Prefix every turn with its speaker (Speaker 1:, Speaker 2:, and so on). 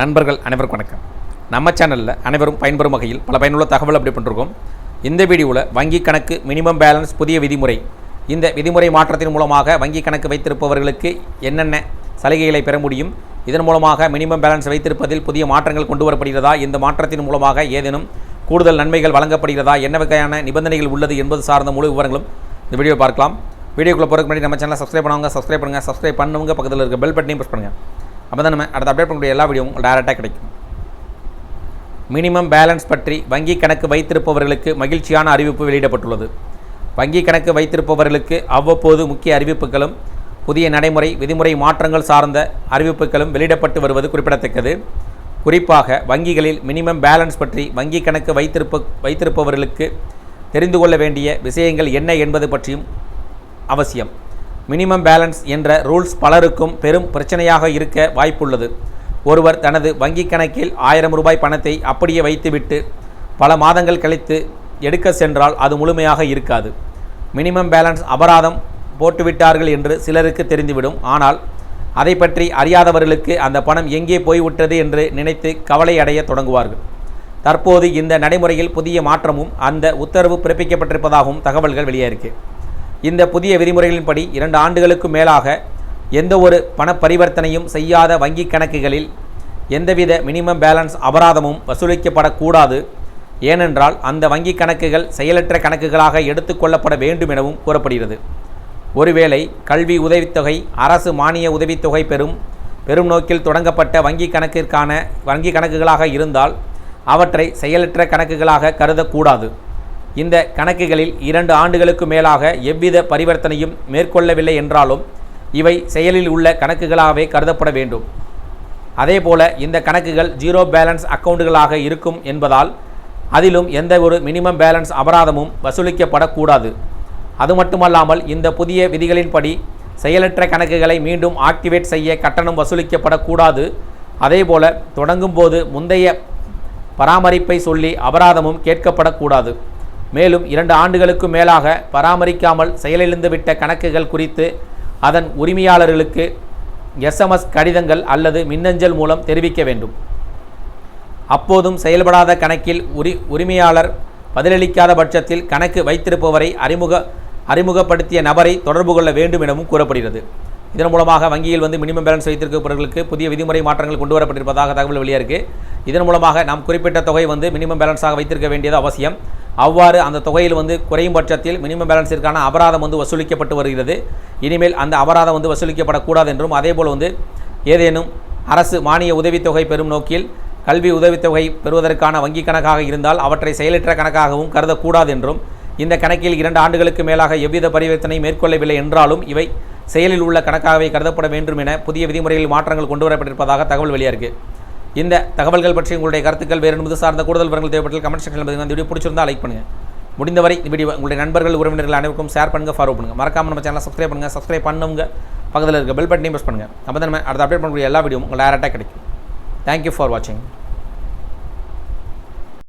Speaker 1: நண்பர்கள் அனைவருக்கும் வணக்கம். நம்ம சேனலில் அனைவரும் பயன்பெறும் வகையில் பல பயனுள்ள தகவல் அப்படி பண்ணிருக்கோம். இந்த வீடியோவில் வங்கி கணக்கு மினிமம் பேலன்ஸ் புதிய விதிமுறை. இந்த விதிமுறை மாற்றத்தின் மூலமாக வங்கி கணக்கு வைத்திருப்பவர்களுக்கு என்னென்ன சலுகைகளை பெற முடியும்? இதன் மூலமாக மினிமம் பேலன்ஸ் வைத்திருப்பதில் புதிய மாற்றங்கள் கொண்டு வரப்படுகிறதா? இந்த மாற்றத்தின் மூலமாக ஏதேனும் கூடுதல் நன்மைகள் வழங்கப்படுகிறதா? என்ன வகையான நிபந்தனைகள் உள்ளது என்பது சார்ந்த முழு விவரங்களும் இந்த வீடியோ பார்க்கலாம். வீடியோக்குள்ளே போகிறதுக்கு முன்னாடி நம்ம சேனலை சப்ஸ்கிரைப் பண்ணுவாங்க சப்ஸ்கிரைப் பண்ணுங்கள் சப்ஸ்கிரைப் பண்ணுவங்க பக்கத்தில் இருக்க பெல் பட்டனையும் ப்ரெஸ் பண்ணுங்கள் அப்போ தான் நம்ம அடுத்த அப்டேட் பண்ணக்கூடிய எல்லா வீடியோவும் டேரெக்டாக கிடைக்கும். மினிமம் பேலன்ஸ் பற்றி வங்கி கணக்கு வைத்திருப்பவர்களுக்கு மகிழ்ச்சியான அறிவிப்பு வெளியிடப்பட்டுள்ளது. வங்கி கணக்கு வைத்திருப்பவர்களுக்கு அவ்வப்போது முக்கிய அறிவிப்புகளும் புதிய நடைமுறை விதிமுறை மாற்றங்கள் சார்ந்த அறிவிப்புகளும் வெளியிடப்பட்டு வருவது குறிப்பிடத்தக்கது. குறிப்பாக வங்கிகளில் மினிமம் பேலன்ஸ் பற்றி வங்கி கணக்கு வைத்திருப்ப வைத்திருப்பவர்களுக்கு தெரிந்து கொள்ள வேண்டிய விஷயங்கள் என்ன என்பது பற்றியும் அவசியம். மினிமம் பேலன்ஸ் என்ற ரூல்ஸ் பலருக்கும் பெரும் பிரச்சனையாக இருக்க வாய்ப்புள்ளது. ஒருவர் தனது வங்கிக் கணக்கில் ஆயிரம் ரூபாய் பணத்தை அப்படியே வைத்துவிட்டு பல மாதங்கள் கழித்து எடுக்க சென்றால் அது முழுமையாக இருக்காது. மினிமம் பேலன்ஸ் அபராதம் போட்டுவிட்டார்கள் என்று சிலருக்கு தெரிந்துவிடும். ஆனால் அதை பற்றி அறியாதவர்களுக்கு அந்த பணம் எங்கே போய்விட்டது என்று நினைத்து கவலை அடைய தொடங்குவார்கள். தற்போது இந்த நடைமுறையில் புதிய மாற்றமும் அந்த உத்தரவு பிறப்பிக்கப்பட்டிருப்பதாகவும் தகவல்கள் வெளியாயிருக்கு. இந்த புதிய விதிமுறைகளின்படி இரண்டு ஆண்டுகளுக்கு மேலாக எந்த ஒரு பண பரிவர்த்தனையும் செய்யாத வங்கி கணக்குகளில் எந்தவித மினிமம் பேலன்ஸ் அபராதமும் வசூலிக்கப்படக்கூடாது. ஏனென்றால் அந்த வங்கி கணக்குகள் செயலற்ற கணக்குகளாக எடுத்துக்கொள்ளப்பட வேண்டும் எனவும் கூறப்படுகிறது. ஒருவேளை கல்வி உதவித்தொகை அரசு மானிய உதவித்தொகை பெறும் பெரும் நோக்கில் தொடங்கப்பட்ட வங்கி கணக்கிற்கான வங்கி கணக்குகளாக இருந்தால் அவற்றை செயலற்ற கணக்குகளாக கருதக்கூடாது. இந்த கணக்குகளில் இரண்டு ஆண்டுகளுக்கு மேலாக எவ்வித பரிவர்த்தனையும் மேற்கொள்ளவில்லை என்றாலும் இவை செயலில் உள்ள கணக்குகளாகவே கருதப்பட வேண்டும். அதேபோல இந்த கணக்குகள் ஜீரோ பேலன்ஸ் அக்கவுண்டுகளாக இருக்கும் என்பதால் அதிலும் எந்த ஒரு மினிமம் பேலன்ஸ் அபராதமும் வசூலிக்கப்படக்கூடாது. அது மட்டுமல்லாமல் இந்த புதிய விதிகளின்படி செயலற்ற கணக்குகளை மீண்டும் ஆக்டிவேட் செய்ய கட்டணம் வசூலிக்கப்படக்கூடாது. அதேபோல தொடங்கும் போது முந்தைய பராமரிப்பை சொல்லி அபராதமும் கேட்கப்படக்கூடாது. மேலும் இரண்டு ஆண்டுகளுக்கு மேலாக பராமரிக்காமல் செயலிழந்துவிட்ட கணக்குகள் குறித்து அதன் உரிமையாளர்களுக்கு எஸ்எம்எஸ் கடிதங்கள் அல்லது மின்னஞ்சல் மூலம் தெரிவிக்க வேண்டும். அப்போதும் செயல்படாத கணக்கில் உரி உரிமையாளர் பதிலளிக்காத பட்சத்தில் கணக்கு வைத்திருப்பவரை அறிமுக அறிமுகப்படுத்திய நபரை தொடர்பு கொள்ள வேண்டும் எனவும் கூறப்படுகிறது. இதன் மூலமாக வங்கியில் வந்து மினிமம் பேலன்ஸ் வைத்திருப்பவர்களுக்கு புதிய விதிமுறை மாற்றங்கள் கொண்டு வரப்பட்டிருப்பதாக தகவல் வெளியாக இதன் மூலமாக நாம் குறிப்பிட்ட தொகை வந்து மினிமம் பேலன்ஸாக வைத்திருக்க வேண்டியது அவசியம். அவ்வாறு அந்த தொகையில் வந்து குறையும் பட்சத்தில் மினிமம் பேலன்ஸிற்கான அபராதம் வந்து வசூலிக்கப்பட்டு வருகிறது. இனிமேல் அந்த அபராதம் வந்து வசூலிக்கப்படக்கூடாது என்றும் அதேபோல் வந்து ஏதேனும் அரசு மானிய உதவித்தொகை பெறும் நோக்கில் கல்வி உதவித்தொகை பெறுவதற்கான வங்கிக் கணக்காக இருந்தால் அவற்றை செயலற்ற கணக்காகவும் கருதக்கூடாது என்றும் இந்த கணக்கில் இரண்டு ஆண்டுகளுக்கு மேலாக எவ்வித பரிவர்த்தனை மேற்கொள்ளவில்லை என்றாலும் இவை செயலில் உள்ள கணக்காகவே கருதப்பட வேண்டும் என புதிய விதிமுறைகளில் மாற்றங்கள் கொண்டுவரப்பட்டிருப்பதாக தகவல் வெளியாகிறது இந்த தகவல்கள் பற்றி உங்களுடைய கருத்துக்கள் வேறு என்பது சார்ந்த கூடுதல் விவரங்கள் தேவைப்பட்டால் கமெண்ட் செக்ஷனில் பதிவு இந்த வீடியோ பிடிச்சிருந்தா லைக் பண்ணுங்கள் முடிந்தவரை இந்த வீடியோ உங்களுடைய நண்பர்கள் உறவினர்கள் அனைவருக்கும் ஷேர் பண்ணுங்கள் ஃபாலோ பண்ணுங்கள் மறக்காமல் நம்ம சேனலை சப்ஸ்கிரைப் பண்ணுங்கள் சப்ஸ்கிரைப் பண்ணுங்க. பக்கத்தில் இருக்க பெல் பட்டனையும் ப்ரெஸ் பண்ணுங்கள் அப்போ தான் நம்ம அடுத்த அப்டேட் பண்ணக்கூடிய எல்லா வீடியோ உங்களுக்கு டேரெக்டாக கிடைக்கும். தேங்க்யூ ஃபார் வாட்சிங்